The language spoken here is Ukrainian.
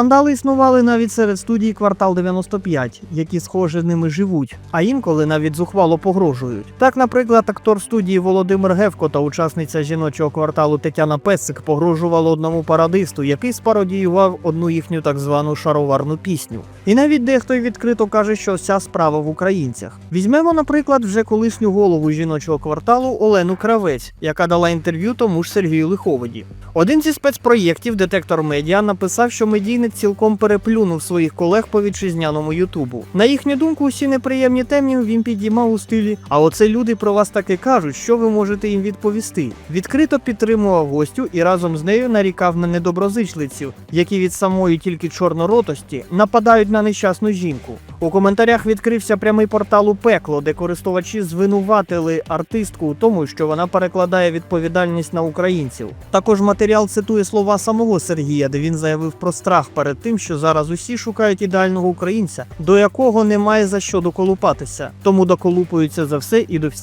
Скандали існували навіть серед студії Квартал 95, які схоже ними живуть, а інколи навіть зухвало погрожують. Так, наприклад, актор студії Володимир Гевко та учасниця жіночого кварталу Тетяна Песик погрожували одному парадисту, який спародіював одну їхню так звану шароварну пісню. І навіть дехто й відкрито каже, що вся справа в українцях. Візьмемо, наприклад, вже колишню голову жіночого кварталу Олену Кравець, яка дала інтерв'ю тому ж Сергію Лиховоді. Один зі спецпроєктів Детектор Медіа написав, що медійник цілком переплюнув своїх колег по вітчизняному Ютубу. На їхню думку, усі неприємні темні він підіймав у стилі. А оце люди про вас таки кажуть, що ви можете їм відповісти. Відкрито підтримував гостю і разом з нею нарікав на недоброзичливців, які від самої тільки чорноротості нападають на нещасну жінку. У коментарях відкрився прямий портал у пекло, де користувачі звинуватили артистку у тому, що вона перекладає відповідальність на українців. Також матеріал цитує слова самого Сергія, де він заявив про страх перед тим, що зараз усі шукають ідеального українця, до якого немає за що доколупатися, тому доколупуються за все і до всіх.